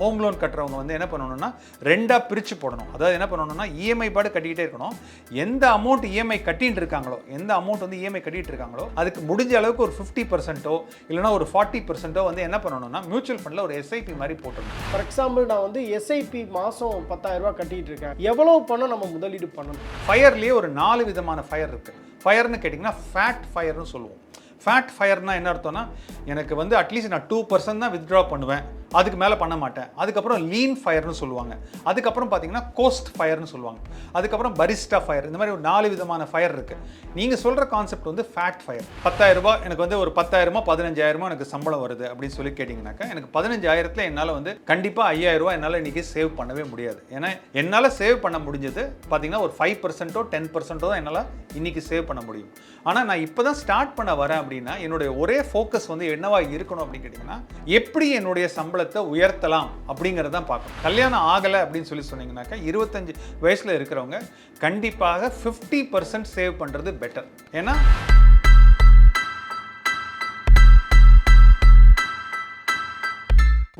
Home loan கட்டுறவங்க வந்து என்ன பண்ணணும்னா ரெண்டாக பிரித்து போடணும். அதாவது என்ன பண்ணணும்னா இஎம்ஐ பாடு கட்டிக்கிட்டே இருக்கணும். எந்த அமௌண்ட் இஎம்ஐ கட்டிட்டு இருக்காங்களோ எந்த அமௌண்ட் வந்து இஎம்ஐ கட்டிட்டு இருக்காங்களோ அதுக்கு முடிஞ்ச அளவுக்கு ஒரு ஃபிஃப்டி பர்சன்ட்டோ இல்லைனா ஒரு ஃபார்ட்டி பர்சன்ட்டோ வந்து என்ன பண்ணணும்னா மியூச்சுவல் ஃபண்டில் ஒரு எஸ்ஐபி மாதிரி போட்டுடணும். ஃபார் எக்ஸாம்பிள் நான் வந்து எஸ்ஐபி மாதம் பத்தாயிரம் ரூபாய் கட்டிட்டு இருக்கேன். எவ்வளவு பணம் நம்ம முதலீடு பண்ணணும்? ஃபயர்லேயே ஒரு நாலு விதமான ஃபயர் இருக்குது ஃபயர்னு கேட்டிங்கன்னா ஃபேட் ஃபயர்னு சொல்லுவோம். ஃபேட் ஃபயர்னா என்ன அர்த்தம்னா எனக்கு வந்து அட்லீஸ்ட் நான் டூ பர்சன்ட் தான் வித்ட்ரா பண்ணுவேன். அதுக்கு மேலே பண்ண மாட்டேன். அதுக்கப்புறம் லீன் ஃபயர்னு சொல்லுவாங்க. அதுக்கப்புறம் பார்த்தீங்கன்னா கோஸ்ட் ஃபயர்னு சொல்லுவாங்க. அதுக்கப்புறம் பரிஸ்டா ஃபயர் இந்த மாதிரி ஒரு நாலு விதமான ஃபயர் இருக்குது நீங்கள் சொல்கிற கான்செப்ட் வந்து ஃபேட் ஃபயர் பத்தாயிரம் எனக்கு வந்து ஒரு பத்தாயிரமோ பதினஞ்சாயிரமோ எனக்கு சம்பளம் வருது அப்படின்னு சொல்லி கேட்டிங்கனாக்கா எனக்கு பதினஞ்சாயிரத்தில் என்னால் வந்து கண்டிப்பாக ஐயாயிரரூபா என்னால் இன்றைக்கி சேவ் பண்ணவே முடியாது. ஏன்னா என்னால் சேவ் பண்ண முடிஞ்சது பார்த்தீங்கன்னா ஒரு ஃபைவ் பர்சன்ட்டோ டென் பர்சன்ட்டோ தான் என்னால் இன்றைக்கி சேவ் பண்ண முடியும். ஆனால் நான் இப்போ தான் ஸ்டார்ட் பண்ண வரேன் அப்படின்னா என்னுடைய ஒரே ஃபோக்கஸ் வந்து என்னவாக இருக்கணும் அப்படின்னு கேட்டிங்கன்னா எப்படி என்னுடைய சம்பளத்தை உயர்த்தலாம் அப்படிங்கிறத தான் பார்க்கணும். கல்யாணம் ஆகலை அப்படின்னு சொல்லி சொன்னீங்கன்னாக்கா இருபத்தஞ்சு வயசில் இருக்கிறவங்க கண்டிப்பாக ஃபிஃப்டி பர்சன்ட் சேவ் பண்ணுறது பெட்டர் ஏன்னா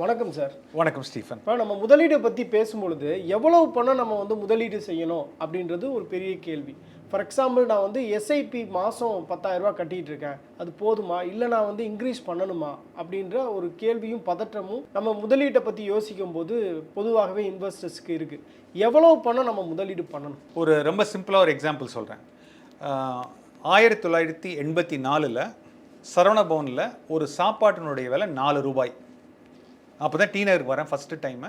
வணக்கம் சார். வணக்கம் ஸ்டீஃபன். இப்போ நம்ம முதலீடை பற்றி பேசும்பொழுது எவ்வளவு பணம் நம்ம வந்து முதலீடு செய்யணும் அப்படின்றது ஒரு பெரிய கேள்வி. ஃபார் எக்ஸாம்பிள் நான் வந்து எஸ்ஐபி மாதம் பத்தாயிரரூபா கட்டிகிட்டு இருக்கேன். அது போதுமா? இல்லை நான் வந்து இன்க்ரீஸ் பண்ணணுமா? அப்படின்ற ஒரு கேள்வியும் பதற்றமும் நம்ம முதலீட்டை பற்றி யோசிக்கும் போது பொதுவாகவே இன்வெஸ்டர்ஸ்க்கு இருக்குது எவ்வளோ பணம் நம்ம முதலீடு பண்ணணும்? ஒரு ரொம்ப சிம்பிளாக ஒரு எக்ஸாம்பிள் சொல்கிறேன் ஆயிரத்தி தொள்ளாயிரத்தி எண்பத்தி நாலில் சரவணபவனில் ஒரு சாப்பாட்டினுடைய விலை நாலு ரூபாய். அப்போ தான் டீனருக்கு வரேன் ஃபஸ்ட்டு டைமு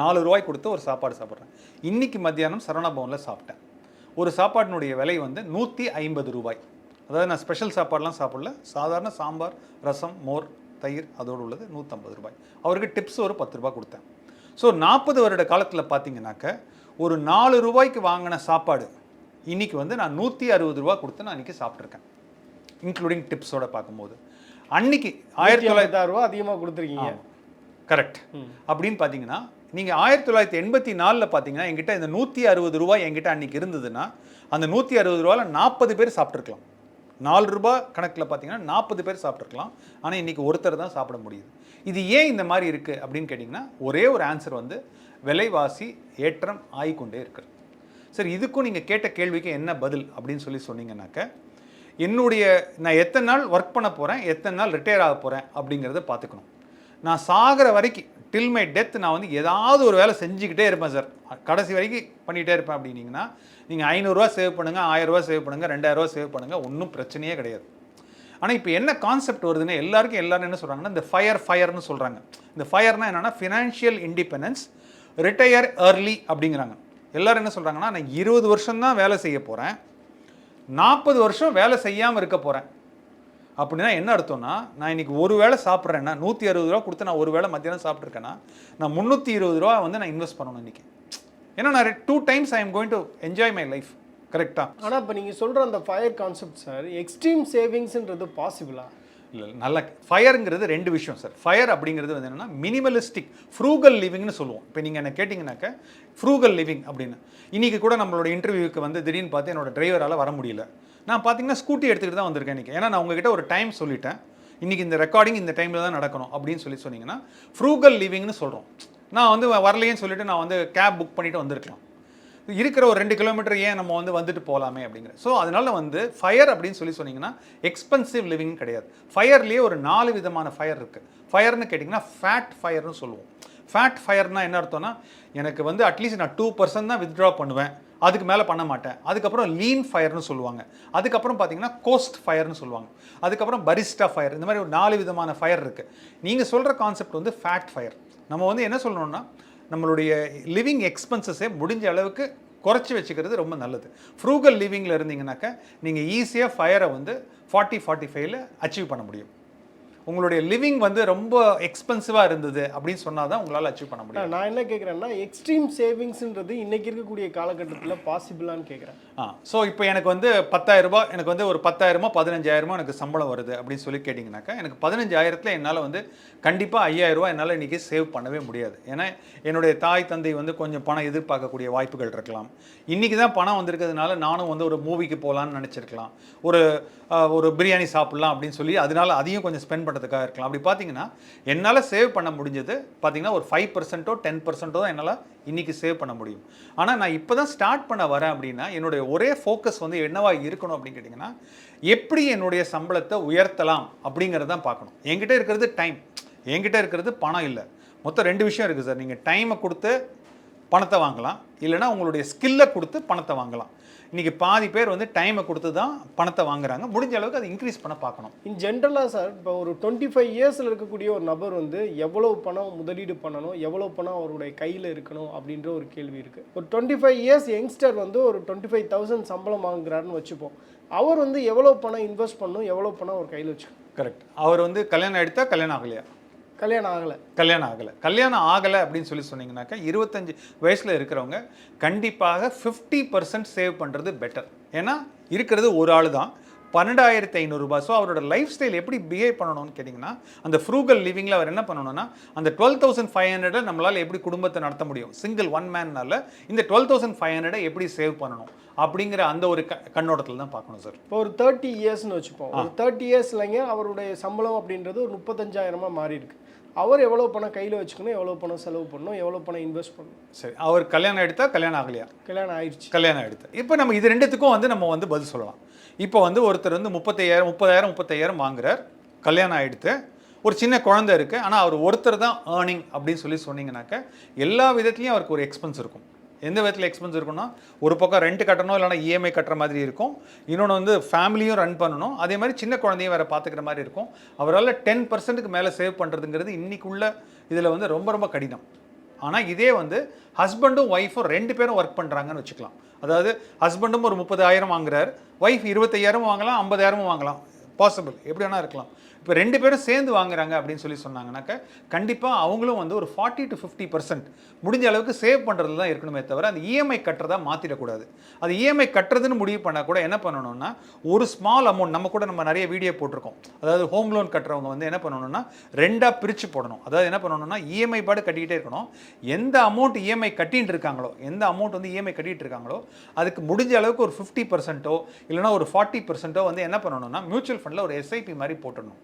நாலு ரூபாய் கொடுத்து ஒரு சாப்பாடு சாப்பிட்றேன். இன்றைக்கி மத்தியானம் சரவணபவனில் சாப்பிட்டேன். ஒரு சாப்பாட்டினுடைய விலை வந்து நூற்றி ஐம்பது ரூபாய். அதாவது நான் ஸ்பெஷல் சாப்பாடுலாம் சாப்பிடல. சாதாரண சாம்பார் ரசம் மோர் தயிர் அதோடு உள்ளது நூற்றம்பது ரூபாய். அவருக்கு டிப்ஸ் ஒரு பத்து ரூபாய் கொடுத்தேன். ஸோ நாற்பது வருட காலத்தில் பார்த்தீங்கன்னாக்க ஒரு நாலு ரூபாய்க்கு வாங்கின சாப்பாடு இன்னைக்கு வந்து நான் நூற்றி அறுபது ரூபா கொடுத்து நான் இன்றைக்கி சாப்பிட்ருக்கேன் இன்க்ளூடிங் டிப்ஸோட பார்க்கும்போது. அன்னைக்கு ஆயிரத்தி தொள்ளாயிரத்தி தொள்ளாயிரத்தி ரூபா அதிகமாக கொடுத்துருக்கீங்க. கரெக்ட் அப்படின்னு பார்த்தீங்கன்னா நீங்கள் ஆயிரத்தி தொள்ளாயிரத்தி எண்பத்தி நாலில் பார்த்தீங்கன்னா என்கிட்ட இந்த நூற்றி அறுபது ரூபாய் என்கிட்ட அன்னைக்கு இருந்ததுன்னா அந்த நூற்றி அறுபது ரூபாயில் நாற்பது பேர் சாப்பிட்ருக்கலாம் நாலு ரூபா கணக்கில் பார்த்தீங்கன்னா நாற்பது பேர் சாப்பிட்ருக்கலாம் ஆனால் இன்றைக்கி ஒருத்தர் தான் சாப்பிட முடியுது. இது ஏன் இந்த மாதிரி இருக்குது அப்படின்னு கேட்டிங்கன்னா ஒரே ஒரு ஆன்சர் வந்து விலைவாசி ஏற்றம் ஆகிக்கொண்டே இருக்கிறது சரி இதுக்கும் நீங்கள் கேட்ட கேள்விக்கு என்ன பதில் அப்படின்னு சொல்லி சொன்னீங்கன்னாக்க என்னுடைய நான் எத்தனை நாள் ஒர்க் பண்ண போகிறேன் எத்தனை நாள் ரிட்டையர் ஆக போகிறேன் அப்படிங்கிறத பார்த்துக்கணும் நான் சாகிற வரைக்கும் டில் மை டெத் நான் வந்து ஏதாவது ஒரு வேலை செஞ்சுக்கிட்டே இருப்பேன் சார் கடைசி வரைக்கும் பண்ணிகிட்டே இருப்பேன் அப்படின்னீங்கன்னா நீங்கள் ஐநூறுரூவா சேவ் பண்ணுங்கள் ஆயிரரூவா சேவ் பண்ணுங்கள் ரெண்டாயிரரூவா சேவ் பண்ணுங்கள் ஒன்றும் பிரச்சனையே கிடையாது. ஆனால் இப்போ என்ன கான்செப்ட் வருதுன்னா எல்லாருக்கும் எல்லாரும் என்ன சொல்கிறாங்கன்னா இந்த ஃபயர் ஃபயர்னு சொல்கிறாங்க இந்த ஃபயர்னால் என்னென்னா ஃபினான்ஷியல் இண்டிபெண்டன்ஸ் ரிட்டையர் ஏர்லி அப்படிங்கிறாங்க. எல்லோரும் என்ன சொல்கிறாங்கன்னா நான் இருபது வருஷம் தான் வேலை செய்ய போகிறேன் நாற்பது வருஷம் வேலை செய்யாமல் இருக்க போகிறேன் அப்படின்னா என்ன அர்த்தம்னா நான் இன்னைக்கு ஒரு வேளை சாப்பிட்றேன்னா நூற்றி அறுபது ரூபா கொடுத்து நான் ஒரு வேளை மத்தியானம் சாப்பிட்ருக்கேன்னா நான் முந்நூற்றி இருபது ரூபா வந்து நான் இன்வெஸ்ட் பண்ணணும் இன்னைக்கு. ஏன்னா நான் two times I am going to enjoy my life கரெக்டாக ஆனால் இப்போ நீங்கள் சொல்கிற அந்த ஃபயர் கான்செப்ட் சார் எக்ஸ்ட்ரீம் சேவிங்ஸ்ன்றது பாசிபிளா இல்லை நல்ல ஃபயருங்கிறது ரெண்டு விஷயம் சார் ஃபயர் அப்படிங்கிறது வந்து என்னன்னா மினிமலிஸ்டிக் ஃப்ரூகல் லிவிங்னு சொல்லுவோம். இப்போ நீங்கள் என்ன கேட்டிங்கனாக்க ஃப்ரூகல் லிவிங் அப்படின்னு. இன்னைக்கு கூட நம்மளோட இன்டர்வியூக்கு வந்து திடீர்னு பார்த்து என்னோட டிரைவரால் வர முடியல. நான் பார்த்தீங்கன்னா ஸ்கூட்டி எடுத்துகிட்டு தான் வந்திருக்கேன் இன்றைக்கி ஏன்னா நான் உங்ககிட்ட ஒரு டைம் சொல்லிட்டேன். இன்றைக்கி இந்த ரெக்கார்டிங் இந்த டைமில் தான் நடக்கணும் அப்படின்னு சொல்லி சொன்னீங்கன்னா ஃப்ரூகல் லிவிங்னு சொல்கிறோம் நான் வந்து வரலையேன்னு சொல்லிட்டு நான் வந்து கேப் புக் பண்ணிவிட்டு வந்திருக்கலாம். இருக்கிற ஒரு ரெண்டு கிலோமீட்டர் ஏன் நம்ம வந்து வந்துட்டு போகலாமே அப்படிங்கிற. ஸோ அதனால் வந்து ஃபயர் அப்படின்னு சொல்லி சொன்னீங்கன்னா எக்ஸ்பென்சிவ் லிவிங் கிடையாது. ஃபயர்லேயே ஒரு நாலு விதமான ஃபயர் இருக்குது ஃபயர்னு கேட்டிங்கன்னா ஃபேட் ஃபயர்னு சொல்லுவோம். ஃபேட் ஃபயர்னால் என்ன அர்த்தம்னா எனக்கு வந்து அட்லீஸ்ட் நான் டூ பர்சன்ட் தான் வித்ட்ரா பண்ணுவேன். அதுக்கு மேலே பண்ண மாட்டேன். அதுக்கப்புறம் லீன் ஃபயர்னு சொல்லுவாங்க. அதுக்கப்புறம் பார்த்தீங்கன்னா கோஸ்ட் ஃபயர்னு சொல்லுவாங்க. அதுக்கப்புறம் பரிஸ்டா ஃபயர் இந்த மாதிரி ஒரு நாலு விதமான ஃபயர் இருக்குது நீங்கள் சொல்கிற கான்செப்ட் வந்து ஃபேட் ஃபயர் நம்ம வந்து என்ன சொல்லணும்னா நம்மளுடைய லிவிங் எக்ஸ்பென்சஸே முடிஞ்ச அளவுக்கு குறைச்சி வச்சுக்கிறது ரொம்ப நல்லது. ஃப்ரூகல் லிவிங்கில் இருந்தீங்கன்னாக்கா நீங்கள் ஈஸியாக ஃபயரை வந்து ஃபார்ட்டி ஃபார்ட்டி ஃபைவ்ல அச்சீவ் பண்ண முடியும். உங்களுடைய லிவிங் வந்து ரொம்ப எக்ஸ்பென்சிவாக இருந்தது அப்படின்னு சொன்னால் தான் உங்களால் அச்சீவ் பண்ண முடியும். நான் என்ன கேட்குறேன்னா எக்ஸ்ட்ரீம் சேவிங்ஸ்ன்றது இன்னைக்கு இருக்கக்கூடிய காலகட்டத்தில் பாசிபிளான்னு கேட்குறேன் ஆ ஸோ இப்போ எனக்கு வந்து பத்தாயிரம் ரூபாய் எனக்கு வந்து ஒரு பத்தாயிரமோ பதினஞ்சாயிரமோ எனக்கு சம்பளம் வருது அப்படின்னு சொல்லி கேட்டிங்கனாக்கா எனக்கு பதினஞ்சாயிரத்தில் என்னால் வந்து கண்டிப்பாக ஐயாயிரம் ரூபாய் என்னால் இன்றைக்கி சேவ் பண்ணவே முடியாது. ஏன்னா என்னுடைய தாய் தந்தை வந்து கொஞ்சம் பணம் எதிர்பார்க்கக்கூடிய வாய்ப்புகள் இருக்கலாம். இன்றைக்கி தான் பணம் வந்திருக்கிறதுனால நானும் வந்து ஒரு மூவிக்கு போகலான்னு நினச்சிருக்கலாம். ஒரு ஒரு பிரியாணி சாப்பிட்லாம் அப்படின்னு சொல்லி அதனால அதையும் கொஞ்சம் ஸ்பெண்ட் பண்ணுறதுக்காக இருக்கலாம். அப்படி பார்த்தீங்கன்னா என்னால் சேவ் பண்ண முடிஞ்சது பார்த்தீங்கன்னா ஒரு ஃபைவ் பர்சன்ட்டோ டென் பர்சன்ட்டோ தான் என்னால் இன்றைக்கி சேவ் பண்ண முடியும். ஆனால் நான் இப்போ தான் ஸ்டார்ட் பண்ண வரேன் அப்படின்னா என்னுடைய ஒரே ஃபோக்கஸ் வந்து என்னவாக இருக்கணும் அப்படின்னு கேட்டிங்கன்னா எப்படி என்னுடைய சம்பளத்தை உயர்த்தலாம் அப்படிங்கிறத தான் பார்க்கணும். என்கிட்ட இருக்கிறது டைம் என்கிட்ட இருக்கிறது பணம் இல்லை. மொத்தம் ரெண்டு விஷயம் இருக்குது சார். நீங்கள் டைமை கொடுத்து பணத்தை வாங்கலாம். இல்லைன்னா உங்களுடைய ஸ்கில்லை கொடுத்து பணத்தை வாங்கலாம். இன்றைக்கி பாதி பேர் வந்து டைமை கொடுத்து தான் பணத்தை வாங்குறாங்க. முடிஞ்ச அளவுக்கு அதை இன்க்ரீஸ் பண்ண பார்க்கணும். இன் ஜென்ரலாக சார் இப்போ ஒரு டுவெண்ட்டி ஃபைவ் இயர்ஸில் இருக்கக்கூடிய ஒரு நபர் வந்து எவ்வளவு பணம் முதலீடு பண்ணணும் எவ்வளவு பணம் அவருடைய கையில் இருக்கணும் அப்படின்ற ஒரு கேள்வி இருக்குது ஒரு டுவெண்ட்டி ஃபைவ் இயர்ஸ் யங்ஸ்டர் வந்து ஒரு டுவெண்ட்டி ஃபைவ் தௌசண்ட் சம்பளம் வாங்குறாருன்னு வச்சுப்போம். அவர் வந்து எவ்வளோ பணம் இன்வெஸ்ட் பண்ணணும் எவ்வளோ பணம் அவர் கையில் வச்சுக்கணும். கரெக்ட் அவர் வந்து கல்யாணம் எடுத்தா கல்யாணம் ஆகலையா? கல்யாணம் ஆகலை. கல்யாணம் ஆகலை. கல்யாணம் ஆகலை அப்படின்னு சொல்லி சொன்னீங்கன்னாக்கா இருபத்தஞ்சு வயசில் இருக்கிறவங்க கண்டிப்பாக ஃபிஃப்டி பர்சன்ட் சேவ் பண்ணுறது பெட்டர் ஏன்னா இருக்கிறது ஒரு ஆள் தான் பன்னெண்டாயிரத்தி ஐநூறுரூபா ஸோ அவரோட லைஃப் ஸ்டைல் எப்படி பிஹேவ் பண்ணணும்னு கேட்டிங்கன்னா அந்த ஃப்ரூகல் லிவிங்கில் அவர் என்ன பண்ணணும்னா அந்த டுவெல் தௌசண்ட் ஃபைவ் ஹண்ட்ரடில் நம்மளால் எப்படி குடும்பத்தை நடத்த முடியும்? சிங்கிள் ஒன் மேன்னால இந்த டுவெல் தௌசண்ட் ஃபைவ் ஹண்ட்ரடை எப்படி சேவ் பண்ணணும்? அப்படிங்கிற அந்த ஒரு கண்ணோட்டத்தில் தான் பார்க்கணும் சார் இப்போ ஒரு தேர்ட்டி இயர்ஸ்னு வச்சுப்போம். ஒரு தேர்ட்டி இயர்ஸ்லங்க அவருடைய சம்பளம் அப்படின்றது ஒரு முப்பத்தஞ்சாயிரமா மாறி இருக்கு அவர் எவ்வளோ பணம் கையில் வச்சுக்கணும் எவ்வளோ பணம் செலவு பண்ணணும் எவ்வளோ பணம் இன்வெஸ்ட் பண்ணணும். சரி அவர் கல்யாணம் எடுத்தா கல்யாணம் ஆகலையா? கல்யாணம் ஆயிடுச்சு கல்யாணம் எடுத்து. இப்போ நம்ம இது ரெண்டுத்துக்கும் வந்து நம்ம வந்து பதில் சொல்லலாம். இப்போ வந்து ஒருத்தர் வந்து முப்பத்தையாயிரம் முப்பதாயிரம் முப்பத்தையாயிரம் வாங்குறார். கல்யாணம் ஆயிடுத்து. ஒரு சின்ன குழந்தை இருக்குது ஆனால் அவர் ஒருத்தர் தான் ஏர்னிங் அப்படின்னு சொல்லி சொன்னீங்கன்னாக்க எல்லா விதத்துலையும் அவருக்கு ஒரு எக்ஸ்பென்ஸ் இருக்கும். எந்த விதத்தில் எக்ஸ்பென்ஸ் இருக்கும்னா ஒரு பக்கம் ரெண்ட் கட்டணும் இல்லைனா இஎம்ஐ கட்டுற மாதிரி இருக்கும். இன்னொன்று வந்து ஃபேமிலியும் ரன் பண்ணணும். அதே மாதிரி சின்ன குழந்தையும் வேறு பார்த்துக்கிற மாதிரி இருக்கும். அவரால் டென் பர்சன்ட்டுக்கு மேலே சேவ் பண்ணுறதுங்கிறது இன்றைக்குள்ள இதில் வந்து ரொம்ப ரொம்ப கடினம். ஆனால் இதே வந்து ஹஸ்பண்டும் ஒய்ஃபும் ரெண்டு பேரும் ஒர்க் பண்ணுறாங்கன்னு வச்சுக்கலாம். அதாவது ஹஸ்பண்டும் ஒரு முப்பதாயிரம் வாங்குறார் ஒய்ஃப் இருபத்தையாயிரமும் வாங்கலாம் ஐம்பதாயிரமும் வாங்கலாம். பாசிபிள் எப்படி வேணா இருக்கலாம். இப்போ ரெண்டு பேரும் சேர்ந்து வாங்குறாங்க அப்படின்னு சொல்லி சொன்னாங்கனாக்க கண்டிப்பாக அவங்களும் வந்து ஒரு ஃபார்ட்டி டு ஃபிஃப்டி பர்சன்ட் முடிஞ்ச அளவுக்கு சேவ் பண்ணுறது தான் இருக்கணுமே தவிர அந்த இஎம்ஐ கட்டுறதா மாற்றிடக்கூடாது அது இஎம்ஐ கட்டுறதுன்னு முடிவு பண்ணால் கூட என்ன பண்ணணும்னா ஒரு ஸ்மால் அமௌண்ட் நம்ம கூட நம்ம நிறைய வீடியோ போட்டிருக்கோம். அதாவது ஹோம் லோன் கட்டுறவங்க வந்து என்ன பண்ணணும்னா ரெண்டாக பிரித்து போடணும். அதாவது என்ன பண்ணணும்னா இஎம்ஐ பாடு கட்டிக்கிட்டே இருக்கணும். எந்த அமௌண்ட் இஎம்ஐ கட்டிகிட்டு இருக்காங்களோ எந்த அமௌண்ட் வந்து இஎம்ஐ கட்டிட்டு இருக்காங்களோ அதுக்கு முடிஞ்ச அளவுக்கு ஒரு ஃபிஃப்டி பர்சன்ட்டோ இல்லைனா ஒரு ஃபார்ட்டி பர்சன்ட்டோ வந்து என்ன பண்ணணும்னா மியூச்சுவல் ஃபண்டில் ஒரு எஸ்ஐபி மாதிரி போட்டணும்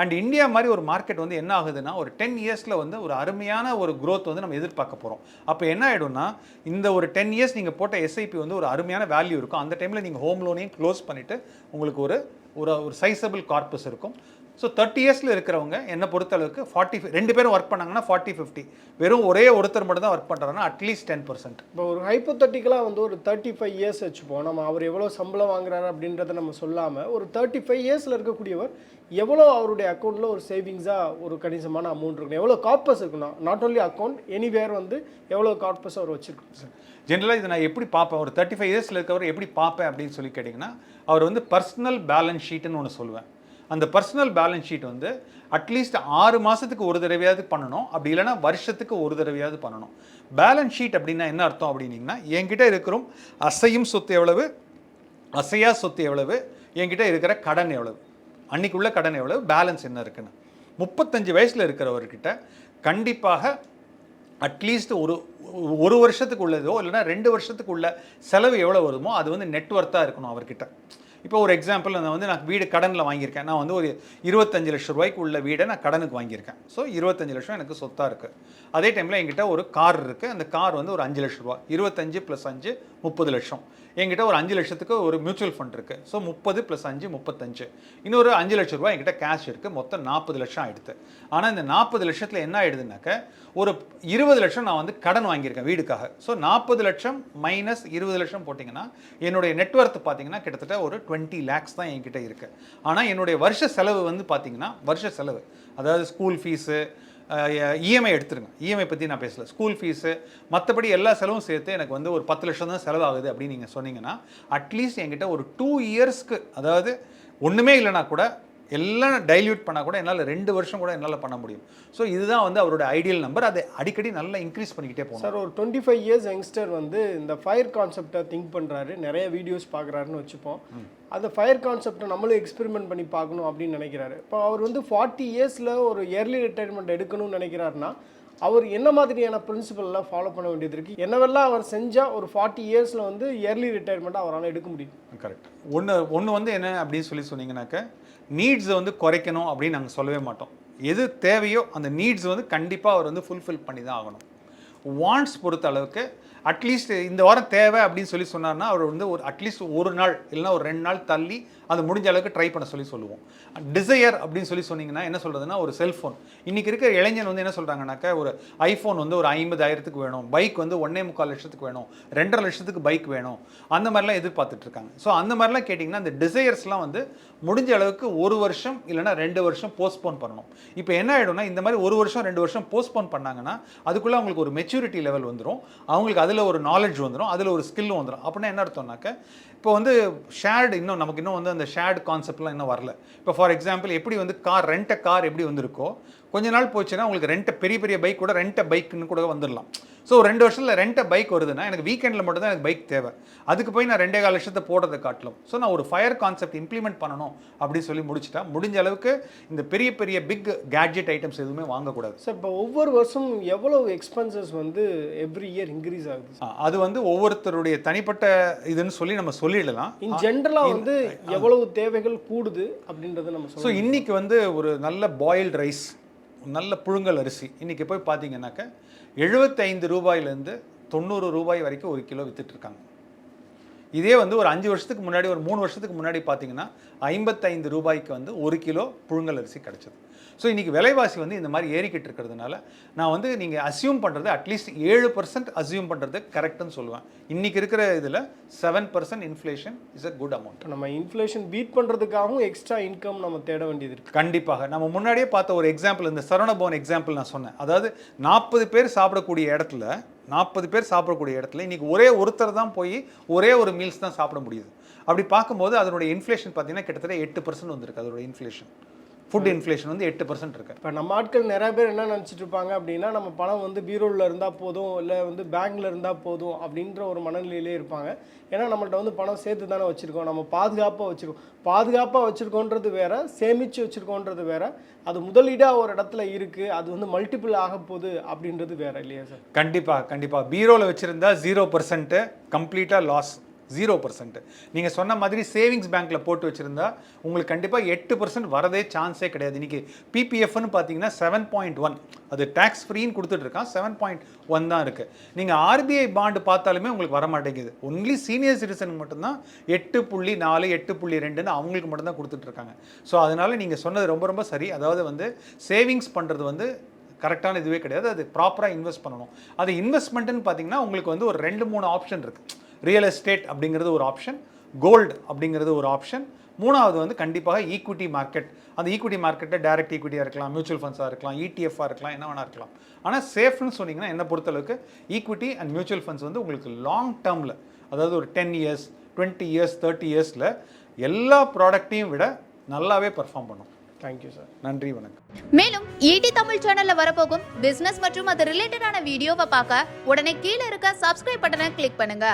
அண்ட் இந்தியா மாதிரி ஒரு மார்க்கெட் வந்து என்ன ஆகுதுன்னா ஒரு டென் இயர்ஸில் வந்து ஒரு அருமையான ஒரு க்ரோத் வந்து நம்ம எதிர்பார்க்க போகிறோம் அப்போ என்ன ஆகிடும்னா இந்த ஒரு டென் இயர்ஸ் நீங்கள் போட்ட எஸ்ஐபி வந்து ஒரு அருமையான வேல்யூ இருக்கும். அந்த டைமில் நீங்கள் ஹோம் லோனையும் க்ளோஸ் பண்ணிவிட்டு உங்களுக்கு ஒரு ஒரு ஒரு சைஸபிள் கார்பஸ் இருக்கும். ஸோ தேர்ட்டி இயர்ஸில் இருக்கிறவங்க என்னை பொறுத்தளவுக்கு ஃபார்ட்டி ரெண்டு பேரும் ஒர்க் பண்ணாங்கன்னா ஃபார்ட்டி ஃபிஃப்டி வெறும் ஒரே ஒருத்தர் மட்டும் தான் ஒர்க் பண்ணுறாங்கன்னா அட்லீஸ்ட் டென் பர்சன்ட் இப்போ ஒரு ஹைப்போத்தட்டிக்கலாக வந்து ஒரு தேர்ட்டி ஃபைவ் இயர்ஸ் வச்சுப்போம். நம்ம அவர் எவ்வளோ சம்பளம் வாங்குறாரு அப்படின்றத நம்ம சொல்லாமல் ஒரு தேர்ட்டி ஃபைவ் இயர்ஸில் இருக்கக்கூடியவர் எவ்வளோ அவருடைய அக்கௌண்ட்டில் ஒரு சேவிங்ஸாக ஒரு கணிசமான அமௌண்ட் இருக்கணும்? எவ்வளோ கார்பஸ் இருக்கணும்? நாட் ஓன்லி அக்கௌண்ட் எனிவேர் வந்து எவ்வளோ கார்பஸ் அவர் வச்சிருக்கணும் ஜென்ரலாக இதை நான் எப்படி பார்ப்பேன்? ஒரு தேர்ட்டி ஃபைவ் இயர்ஸில் இருக்கவர் எப்படி பார்ப்பேன் அப்படின்னு சொல்லி கேட்டிங்கன்னா அவர் வந்து பர்சனல் பேலன்ஸ் ஷீட்டுன்னு ஒன்று சொல்லுவேன். அந்த பர்சனல் பேலன்ஸ் ஷீட் வந்து அட்லீஸ்ட் ஆறு மாதத்துக்கு ஒரு தடவையாவது பண்ணணும். அப்படி இல்லைன்னா வருஷத்துக்கு ஒரு தடவையாவது பண்ணணும். பேலன்ஸ் ஷீட் அப்படின்னா என்ன அர்த்தம் அப்படின்னிங்கன்னா என்கிட்ட இருக்கிறோம் அசையும் சொத்து எவ்வளவு அசையா சொத்து எவ்வளவு என்கிட்ட இருக்கிற கடன் எவ்வளவு. அன்னைக்குள்ள கடன் எவ்வளவு? பேலன்ஸ் என்ன இருக்குன்னு. முப்பத்தஞ்சு வயசில் இருக்கிறவர்கிட்ட கண்டிப்பாக அட்லீஸ்ட் ஒரு ஒரு வருஷத்துக்கு உள்ளதோ இல்லைன்னா ரெண்டு வருஷத்துக்கு உள்ள செலவு எவ்வளோ வருமோ அது வந்து நெட்ஒர்த்தாக இருக்கணும் அவர்கிட்ட. இப்போ ஒரு எக்ஸாம்பிள் நான் வந்து நான் வீடு கடனில் வாங்கியிருக்கேன். நான் வந்து ஒரு இருபத்தஞ்சு லட்சம் ரூபாய்க்கு உள்ள வீடை நான் கடனுக்கு வாங்கியிருக்கேன். ஸோ இருபத்தஞ்சு லட்சம் எனக்கு சொத்தாக இருக்குது அதே டைமில் என்கிட்ட ஒரு கார் இருக்குது அந்த கார் வந்து ஒரு அஞ்சு லட்சம் ரூபா இருபத்தஞ்சு ப்ளஸ் அஞ்சு முப்பது லட்சம். என்கிட்ட ஒரு அஞ்சு லட்சத்துக்கு ஒரு மியூச்சுவல் ஃபண்ட் இருக்குது ஸோ முப்பது ப்ளஸ் அஞ்சு முப்பத்தஞ்சு. இன்னொரு அஞ்சு லட்ச ரூபா என்கிட்ட கேஷ் இருக்குது மொத்தம் நாற்பது லட்சம் ஆயிடுது. ஆனால் இந்த நாற்பது லட்சத்தில் என்ன ஆகிடுதுனாக்க ஒரு இருபது லட்சம் நான் வந்து கடன் வாங்கியிருக்கேன் வீடுக்காக. ஸோ நாற்பது லட்சம் மைனஸ் இருபது லட்சம் போட்டிங்கன்னா என்னுடைய நெட்ஒர்த் பார்த்தீங்கன்னா கிட்டத்தட்ட ஒரு டுவெண்ட்டி லேக்ஸ் தான் என்கிட்ட இருக்குது ஆனால் என்னுடைய வருஷ செலவு வந்து பார்த்தீங்கன்னா வருஷ செலவு. அதாவது ஸ்கூல் ஃபீஸு இஎம்ஐ எடுத்துருங்க. இஎம்ஐ பற்றி நான் பேசல. ஸ்கூல் ஃபீஸு மற்றபடி எல்லா செலவும் சேர்த்து எனக்கு வந்து ஒரு பத்து லட்சம் தான் செலவாகுது அப்படின்னு நீங்கள் சொன்னீங்கன்னா அட்லீஸ்ட் என்கிட்ட ஒரு டூ இயர்ஸ்க்கு அதாவது ஒன்றுமே இல்லைனா கூட எல்லாம் டைல்யூட் பண்ணால் கூட என்னால் ரெண்டு வருஷம் கூட என்னால் பண்ண முடியும். ஸோ இதுதான் வந்து அவரோட ஐடியல் நம்பர் அதை அடிக்கடி நல்லா இன்க்ரீஸ் பண்ணிக்கிட்டே போகணும். சார் ஒரு டுவெண்ட்டி ஃபைவ் இயர்ஸ் யங்ஸ்டர் வந்து இந்த ஃபயர் கான்செப்டை திங்க் பண்ணுறாரு நிறைய வீடியோஸ் பார்க்குறாருன்னு வச்சுப்போம். அந்த ஃபயர் கான்செப்டை நம்மளும் எக்ஸ்பெரிமெண்ட் பண்ணி பார்க்கணும் அப்படின்னு நினைக்கிறாரு. இப்போ அவர் வந்து ஃபார்ட்டி இயர்ஸில் ஒரு இயர்லி ரிட்டையர்மெண்ட் எடுக்கணும்னு நினைக்கிறாருன்னா அவர் என்ன மாதிரியான பிரின்சிபல்லாம் ஃபாலோ பண்ண வேண்டியது இருக்குது என்னவெல்லாம் அவர் செஞ்சால் ஒரு ஃபார்ட்டி இயர்ஸில் வந்து இயர்லி ரிட்டையர்மெண்ட்டாக அவரால் எடுக்க முடியும்? கரெக்ட் ஒன்று ஒன்று வந்து என்ன அப்படின்னு சொல்லி சொன்னீங்கன்னாக்க நீட்ஸை வந்து குறைக்கணும் அப்படின்னு நாங்கள் சொல்லவே மாட்டோம். எது தேவையோ அந்த நீட்ஸ் வந்து கண்டிப்பாக அவர் வந்து ஃபுல்ஃபில் பண்ணி தான் ஆகணும். வாண்ட்ஸ் பொறுத்த அளவுக்கு அட்லீஸ்ட் இந்த வாரம் தேவை அப்படின்னு சொல்லி சொன்னார்னா அவர் வந்து ஒரு அட்லீஸ்ட் ஒரு நாள் இல்லைன்னா ஒரு ரெண்டு நாள் தள்ளி அது முடிஞ்ச அளவுக்கு ட்ரை பண்ண சொல்லி சொல்லுவோம். டிசையர் அப்படின்னு சொல்லி சொன்னீங்கன்னா என்ன சொல்கிறதுனா ஒரு செல்ஃபோன் இன்றைக்கி இருக்கிற இளைஞன் வந்து என்ன சொல்கிறாங்கனாக்கா ஒரு ஐஃபோன் வந்து ஒரு ஐம்பதாயிரத்துக்கு வேணும். பைக் வந்து ஒன்றே முக்கால் லட்சத்துக்கு வேணும். ரெண்டரை லட்சத்துக்கு பைக் வேணும். அந்த மாதிரிலாம் எதிர்பார்த்துட்டு இருக்காங்க. ஸோ அந்த மாதிரிலாம் கேட்டிங்கன்னா அந்த டிசையர்ஸ்லாம் வந்து முடிஞ்ச அளவுக்கு ஒரு வருஷம் இல்லைன்னா ரெண்டு வருஷம் போஸ்ட்போன் பண்ணணும். இப்போ என்ன ஆகிடும்னா இந்த மாதிரி ஒரு வருஷம் ரெண்டு வருஷம் போஸ்ட்போன் பண்ணாங்கன்னா அதுக்குள்ளே அவங்களுக்கு ஒரு மெச்சூரிட்டி லெவல் வந்துடும் அவங்களுக்கு அதில் ஒரு நாலேஜ் வந்துடும் அதில் ஒரு ஸ்கில்லும் வந்துடும் அப்படின்னா என்ன அர்த்தம்னாக்க இப்போ வந்து ஷேர்டு இன்னும் நமக்கு இன்னும் வந்து அந்த ஷேர்டு கான்செப்ட்லாம் இன்னும் வரல. இப்போ ஃபார் எக்ஸாம்பிள் எப்படி வந்து கார் ரெண்ட் கார் எப்படி வந்திருக்கோ கொஞ்ச நாள் போச்சுன்னா உங்களுக்கு ரெண்ட் பெரிய பெரிய பைக் கூட ரெண்ட் பைக்குன்னு கூட வந்துடலாம் ஸோ ரெண்டு வருஷத்தில் ரெண்ட் பைக் வருதுன்னா எனக்கு வீக்கெண்டில் மட்டும் தான் எனக்கு பைக் தேவை. அதுக்கு போய் நான் ரெண்டே கால் லட்சத்தை போடுறதை காட்டலும். ஸோ நான் ஒரு ஃபயர் கான்செப்ட் இம்ப்ளிமெண்ட் பண்ணணும் அப்படின்னு சொல்லி முடிச்சிட்டா முடிஞ்ச அளவுக்கு இந்த பெரிய பெரிய பிக் கேட்ஜெட் ஐட்டம்ஸ் எதுவுமே வாங்கக்கூடாது. சார் இப்போ ஒவ்வொரு வருஷமும் எவ்வளவு எக்ஸ்பென்சஸ் வந்து எவ்ரி இயர் இன்க்ரீஸ் ஆகுது அது வந்து ஒவ்வொருத்தருடைய தனிப்பட்ட இதுன்னு சொல்லி நம்ம சொல்லிடலாம். இன் ஜென்ரலாக வந்து எவ்வளவு தேவைகள் கூடுது அப்படின்றத நம்ம ஸோ இன்னைக்கு வந்து ஒரு நல்ல பாயில்டு ரைஸ் நல்ல புழுங்கல் அரிசி. இன்றைக்கி போய் பார்த்தீங்கன்னாக்க எழுபத்தைந்து ரூபாயிலேருந்து தொண்ணூறு ரூபாய் வரைக்கும் ஒரு கிலோ விற்றுட்ருக்காங்க இதே வந்து ஒரு அஞ்சு வருஷத்துக்கு முன்னாடி ஒரு மூணு வருஷத்துக்கு முன்னாடி பார்த்தீங்கன்னா ஐம்பத்தைந்து ரூபாய்க்கு வந்து ஒரு கிலோ புழுங்கல் அரிசி கிடச்சிது. ஸோ இன்றைக்கி விலைவாசி வந்து இந்த மாதிரி ஏறிக்கிட்டு இருக்கிறதுனால நான் வந்து நீங்கள் அசியூம் பண்ணுறது அட்லீஸ்ட் ஏழு பர்சன்ட் அசியூம் பண்ணுறது கரெக்டுன்னு சொல்லுவேன். இன்றைக்கி இருக்கிற இதில் seven percent inflation is a good amount நம்ம இன்ஃப்ளேஷன் பீட் பண்ணுறதுக்காகவும் எக்ஸ்ட்ரா இன்கம் நம்ம தேட வேண்டியது இருக்கு. கண்டிப்பாக. நம்ம முன்னாடியே பார்த்த ஒரு எக்ஸாம்பிள் இந்த சரவணபவன் எக்ஸாம்பிள் நான் சொன்னேன். அதாவது நாற்பது பேர் சாப்பிடக்கூடிய இடத்துல நாற்பது பேர் சாப்பிடக்கூடிய இடத்துல இன்னைக்கு ஒரே ஒருத்தர் தான் போய் ஒரே ஒரு மீல்ஸ் தான் சாப்பிட முடியுது. அப்படி பார்க்கும்போது அதனுடைய இன்ஃப்ளேஷன் பார்த்தீங்கன்னா கிட்டத்தட்ட எட்டு பர்சன்ட் வந்திருக்கு அதோட இன்ஃப்ளேஷன் ஃபுட் இன்ஃப்ளேஷன் வந்து எட்டு பர்சன்ட் இருக்கு. இப்போ நம்ம ஆட்கள் நிறைய பேர் என்ன நினச்சிட்டு இருப்பாங்க அப்படின்னா நம்ம பணம் வந்து பீரோவில் இருந்தால் போதும் இல்லை வந்து பேங்க்ல இருந்தால் போதும் அப்படின்ற ஒரு மனநிலையிலே இருப்பாங்க. ஏன்னா நம்மள்ட்ட வந்து பணம் சேர்த்து தானே வச்சுருக்கோம். நம்ம பாதுகாப்பாக வச்சுருக்கோம். பாதுகாப்பாக வச்சுருக்கோன்றது வேற சேமித்து வச்சுருக்கோன்றது வேற. அது முதலீடாக ஒரு இடத்துல இருக்குது அது வந்து மல்டிபிள் ஆக போகுது அப்படின்றது வேற இல்லையா சார்? கண்டிப்பாக கண்டிப்பாக பீரோவில் வச்சுருந்தா ஜீரோ பர்சன்ட்டு கம்ப்ளீட்டாக லாஸ் ஜீரோ பர்சன்ட் நீங்கள் சொன்ன மாதிரி சேவிங்ஸ் பேங்க்கில் போட்டு வச்சுருந்தா உங்களுக்கு கண்டிப்பாக எட்டு பர்சன்ட் வரதே சான்ஸே கிடையாது. இன்றைக்கி பிபிஎஃப்னு பார்த்தீங்கன்னா செவன் பாயிண்ட் ஒன் அது டேக்ஸ் ஃப்ரீன்னு கொடுத்துட்ருக்கான் செவன் பாயிண்ட் ஒன் தான் இருக்குது நீங்கள் ஆர்பிஐ பாண்டு பார்த்தாலுமே உங்களுக்கு வர மாட்டேங்குது ஒன்லி சீனியர் சிட்டிசனுக்கு மட்டும்தான் எட்டு புள்ளி நாலு எட்டு புள்ளி ரெண்டுன்னு அவங்களுக்கு மட்டும்தான் கொடுத்துட்ருக்காங்க ஸோ அதனால் நீங்கள் சொன்னது ரொம்ப ரொம்ப சரி. அதாவது வந்து சேவிங்ஸ் பண்ணுறது வந்து கரெக்டான இதுவே கிடையாது. அது ப்ராப்பராக இன்வெஸ்ட் பண்ணணும். அது இன்வெஸ்ட்மெண்ட்டுன்னு பார்த்தீங்கன்னா உங்களுக்கு வந்து ஒரு ரெண்டு மூணு ஆப்ஷன் இருக்குது ரியல் எஸ்டேட் அப்படிங்கிறது ஒரு ஆப்ஷன் கோல்டு அப்படிங்கிறது ஒரு ஆப்ஷன் மூணாவது வந்து கண்டிப்பாக ஈக்விட்டி மார்க்கெட் அந்த ஈக்விட்டி மார்க்கெட்டை டைரக்ட் ஈக்விட்டியாக இருக்கலாம் மியூச்சுவல் ஃபண்ட்ஸாக இருக்கலாம் இடிஎஃபாக இருக்கலாம் என்ன வேணா இருக்கலாம். ஆனால் சேஃப்னு சொன்னீங்கன்னா என்ன பொறுத்தளவுக்கு ஈக்விட்டி அண்ட் மியூச்சுவல் ஃபண்ட்ஸ் வந்து உங்களுக்கு லாங் டேர்மில் அதாவது ஒரு ten years twenty years thirty இயர்ஸில் எல்லா ப்ராடக்ட்டையும் விட நல்லாவே பர்ஃபார்ம் பண்ணும். தேங்க்யூ சார் நன்றி வணக்கம். மேலும் ஈடி தமிழ் சேனல்ல வரப்போகும் பிசினஸ் மற்றும் அது ரிலேட்டடான வீடியோவை பார்க்க உடனே கீழே இருக்க சப்ஸ்கிரைப் பட்டனை கிளிக் பண்ணுங்க.